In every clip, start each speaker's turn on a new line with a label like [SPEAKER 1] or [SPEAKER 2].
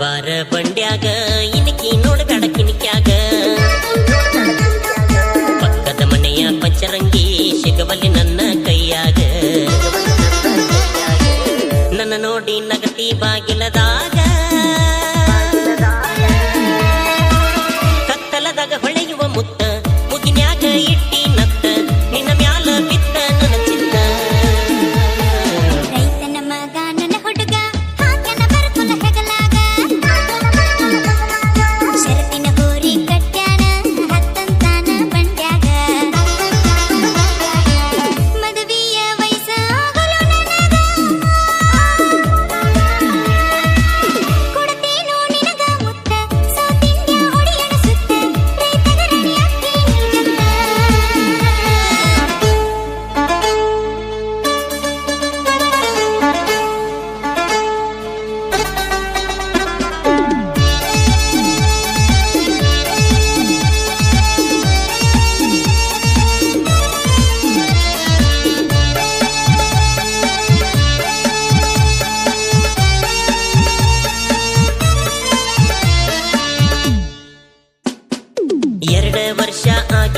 [SPEAKER 1] ಬಾರ ಬಂಡ್ಯಾಗ ಇನ್ಕಿ ನೋಡ್ಗ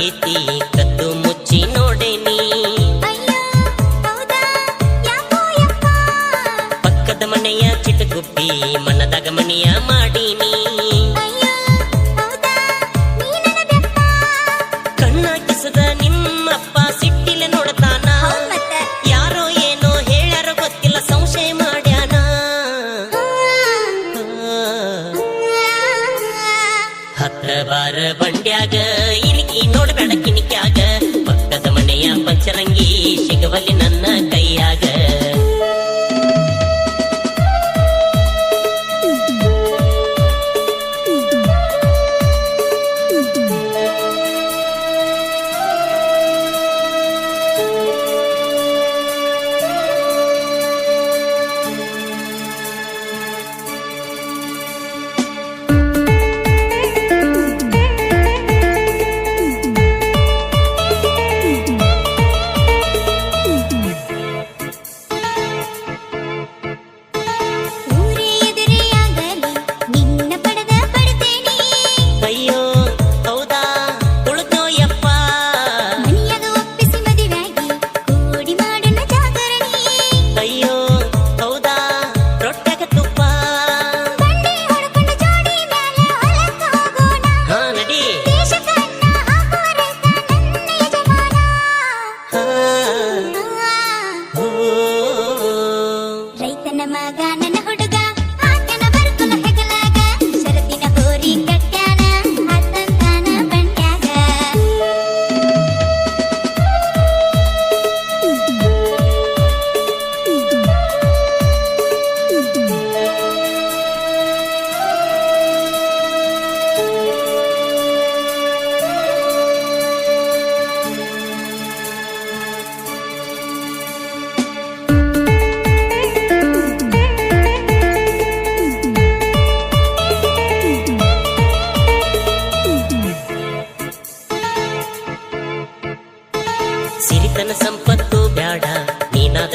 [SPEAKER 1] ಐತಿ ಕದ್ದು ಮುಚ್ಚಿ ನೋಡೇನಿ ಪಕ್ಕದ ಮನೆಯ ಚಿಟಗುಪ್ಪಿ ಮನದಾಗ ಮನೆಯ ಮಾಡೀನಿ. ಕಣ್ಣಾಕಿಸದ ನಿಮ್ಮಪ್ಪ ಸಿಟ್ಟಿಲ್ಲ ನೋಡತಾನ. ಯಾರೋ ಏನೋ ಹೇಳ್ಯಾರೋ ಗೊತ್ತಿಲ್ಲ ಸಂಶಯ ಮಾಡ್ಯಾನ. ಹತ್ತ ಬಾರ ಬಂಡ್ಯಾಗ ಪಚ್ಚರಂಗಿ ಪಂಚರಂಗಿ ಸಿಗವಲ್ಲಿ ನನ್ನ ಕೈಯಾಗ.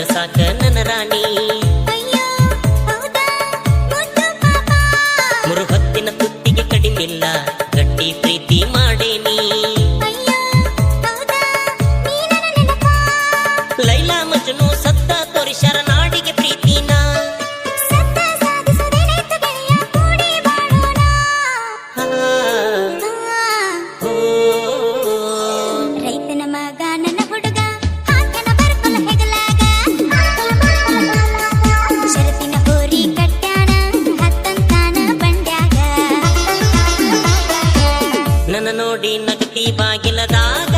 [SPEAKER 2] साकनन राणी. ನನ್ನ
[SPEAKER 1] ನೋಡಿ ನಗತಿ ಬಾಗಿಲದಾಗ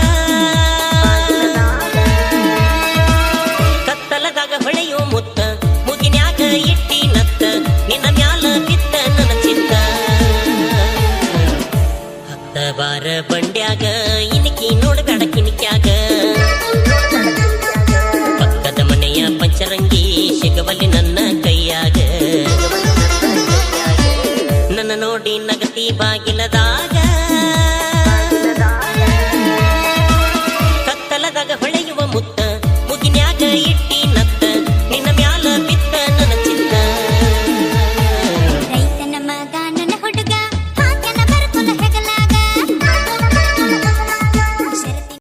[SPEAKER 1] ಕತ್ತಲದಾಗ ಹೊಳೆಯೋ ಮುತ್ತ, ಮುಗಿನ್ಯಾಗ ಇಟ್ಟಿ ನತ್ತ, ನಿನ್ನ ಮ್ಯಾಲ ಬಿತ್ತ ನನ್ನ ಚಿತ್ತ. ಹತ್ತ ಬಾರ ಬಂಡ್ಯಾಗ, ಇನಿಕಿ ನೋಡಬೇಡ ಕಿನಿಕ್ಯಾಗ. ಪಕ್ಕದ ಮನೆಯ ಪಂಚರಂಗಿ ಸಿಗಬಲ್ಲಿ ನನ್ನ ಕೈಯಾಗ. ನನ್ನ ನೋಡಿ ನಗತಿ ಬಾಗಿಲದಾಗ.